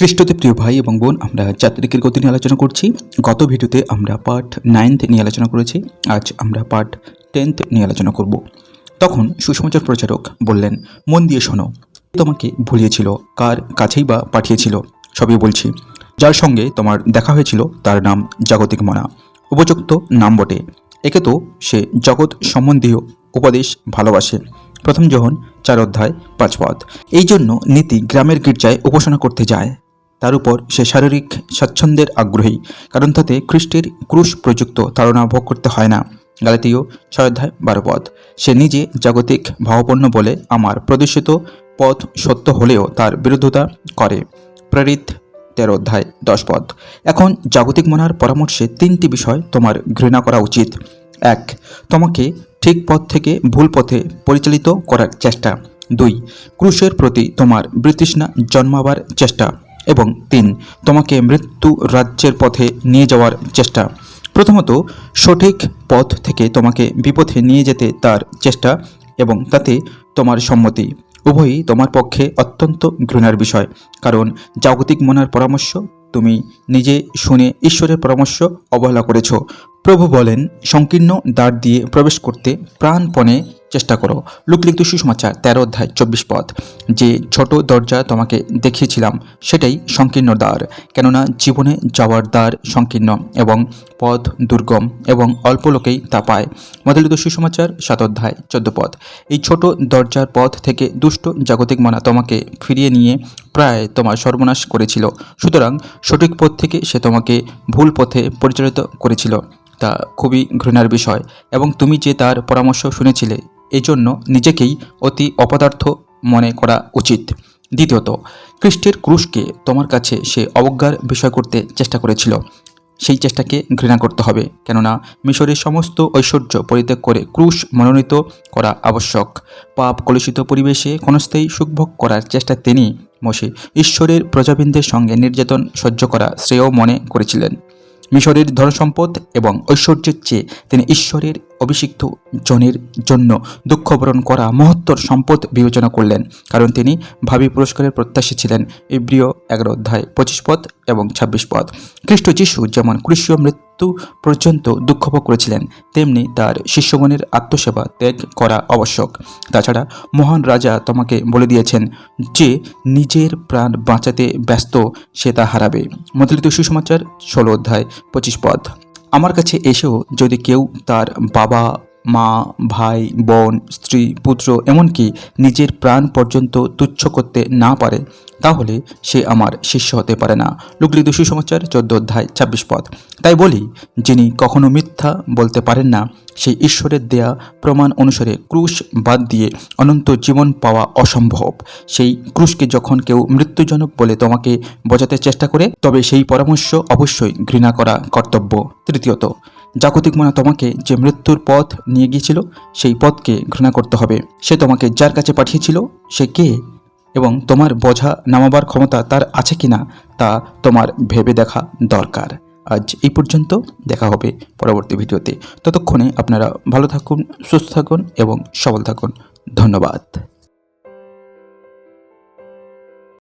খ্রিস্টতে প্রিয় ভাই এবং বোন, আমরা চাতুরিকের গতি নিয়ে আলোচনা করছি। গত ভিডিওতে আমরা পার্ট নাইনথ নিয়ে আলোচনা করেছি। আজ আমরা পার্ট টেন্থ নিয়ে আলোচনা করব। তখন সুসমাচার প্রচারক বললেন, মন দিয়ে শোনো, তোমাকে ভুলিয়েছিল, কার কাছেই বা পাঠিয়েছিল, সবই বলছি। যার সঙ্গে তোমার দেখা হয়েছিল, তার নাম জাগতিক মনা। উপযুক্ত নাম বটে। একে তো সে জগৎ সম্বন্ধীয় উপদেশ ভালোবাসে। প্রথম যখন চার অধ্যায় পাঁচ পদ। এই জন্য নীতি গ্রামের গির্জায় উপাসনা করতে যায়। তার উপর সে শারীরিক স্বাচ্ছন্দ্যের আগ্রহী, কারণ তাতে খ্রিস্টের ক্রুশ প্রযুক্ত তাড়না ভোগ করতে হয় না। গালাতীয় ছয় অধ্যায় বারো পদ। সে নিজে জাগতিক ভাবপন্ন বলে আমার প্রদর্শিত পথ সত্য হলেও তার বিরোধিতা করে। প্রেরিত তেরো অধ্যায় দশ পদ। এখন জাগতিক মনার পরামর্শে তিনটি বিষয় তোমার ঘৃণা করা উচিত। এক, তোমাকে ঠিক পথ থেকে ভুল পথে পরিচালিত করার চেষ্টা। দুই, ক্রুশের প্রতি তোমার বৃতৃষ্ণা জন্মাবার চেষ্টা। এবং তিন, তোমাকে মৃত্যু রাজ্যের পথে নিয়ে যাওয়ার চেষ্টা। প্রথমত, সঠিক পথ থেকে তোমাকে বিপথে নিয়ে যেতে তার চেষ্টা এবং তাতে তোমার সম্মতি। উভয়ই তোমার পক্ষে অত্যন্ত ঘৃণার বিষয়, কারণ জাগতিক মনার পরামর্শ তুমি নিজে শুনে ঈশ্বরের পরামর্শ অবহেলা করেছ। প্রভু বলেন, সংকীর্ণ দ্বার দিয়ে প্রবেশ করতে প্রাণপণে চেষ্টা করো। লুকলিখিত সুসমাচার, তেরো অধ্যায়, চব্বিশ পথ। যে ছোট দরজা তোমাকে দেখিয়েছিলাম, সেটাই সংকীর্ণ দ্বার। কেননা জীবনে যাওয়ার দ্বার সংকীর্ণ এবং পথ দুর্গম এবং অল্প লোকেই তা পায়। মদলিত সুসমাচার, সাত অধ্যায়, চোদ্দ পথ। এই ছোট দরজার পথ থেকে দুষ্ট জাগতিক মনা তোমাকে ফিরিয়ে নিয়ে প্রায় তোমার সর্বনাশ করেছিল। সুতরাং সঠিক পথ থেকে সে তোমাকে ভুল পথে পরিচালিত করেছিল। তা খুবই ঘৃণার বিষয়। এবং তুমি যে তার পরামর্শ শুনেছিলে এই জন্য নিজেকেই অতি অপদার্থ মনে করা উচিত। দ্বিতীয়ত, খ্রিস্টের ক্রুশকে তোমার কাছে সে অবজ্ঞার বিষয় করতে চেষ্টা করেছিল। সেই চেষ্টাকে ঘৃণা করতে হবে, কেননা মিশরের সমস্ত ঐশ্বর্য পরিত্যাগ করে ক্রুশ মনোনীত করা আবশ্যক। পাপ কলুষিত পরিবেশে ক্ষণস্থায়ী সুখভোগ করার চেষ্টা তিনি, মসে ঈশ্বরের প্রজাবৃন্দের সঙ্গে নির্যাতন সহ্য করা শ্রেয় মনে করেছিলেন। মিশরের ধনসম্পদ এবং ঐশ্বর্যের চেয়ে তিনি ঈশ্বরের অভিষিক্ত জনের জন্য দুঃখবরণ করা মহত্তর সম্পদ বিবেচনা করলেন, কারণ তিনি ভাবি পুরস্কারের প্রত্যাশী ছিলেন। ইব্রিয় এগারো অধ্যায় পঁচিশ পদ এবং ছাব্বিশ পদ। খ্রিস্ট যিশু যেমন ক্রিস্টীয় মৃত্যু পর্যন্ত দুঃখভোগ করেছিলেন, তেমনি তার শিষ্যগণের আত্মসেবা ত্যাগ করা আবশ্যক। তাছাড়া মহান রাজা তোমাকে বলে দিয়েছেন যে, নিজের প্রাণ বাঁচাতে ব্যস্ত, সে তা হারাবে। মদলিত সুসমাচার ষোলো অধ্যায় পঁচিশ পদ। আমার কাছে এসেও যদি কেউ তার বাবা মা, ভাই, বোন, স্ত্রী, পুত্র, এমনকি নিজের প্রাণ পর্যন্ত তুচ্ছ করতে না পারে, তাহলে সে আমার শিষ্য হতে পারে না। লুকলিত সুসমাচার চোদ্দ অধ্যায়, ছাব্বিশ পদ। তাই বলি, যিনি কখনো মিথ্যা বলতে পারেন না, সেই ঈশ্বরের দেয়া প্রমাণ অনুসারে ক্রুশ বাদ দিয়ে অনন্ত জীবন পাওয়া অসম্ভব। সেই ক্রুশকে যখন কেউ মৃত্যুজনক বলে তোমাকে বোঝাতে চেষ্টা করে, তবে সেই পরামর্শ অবশ্যই ঘৃণা করা কর্তব্য। তৃতীয়ত জাগতিক মনা তোমাকে যে মৃত্যুর পথ নিয়ে গিয়েছিল, সেই পথকে ঘৃণা করতে হবে। সে তোমাকে যার কাছে পাঠিয়েছিল, সে কে? এবং তোমার বোঝা নামাবার ক্ষমতা তার আছে কিনা, তা তোমার ভেবে দেখা দরকার। আজ এই পর্যন্ত দেখা হবে পরবর্তী ভিডিওতে। ততক্ষণে আপনারা ভালো থাকুন, সুস্থ থাকুন এবং সবল থাকুন। ধন্যবাদ।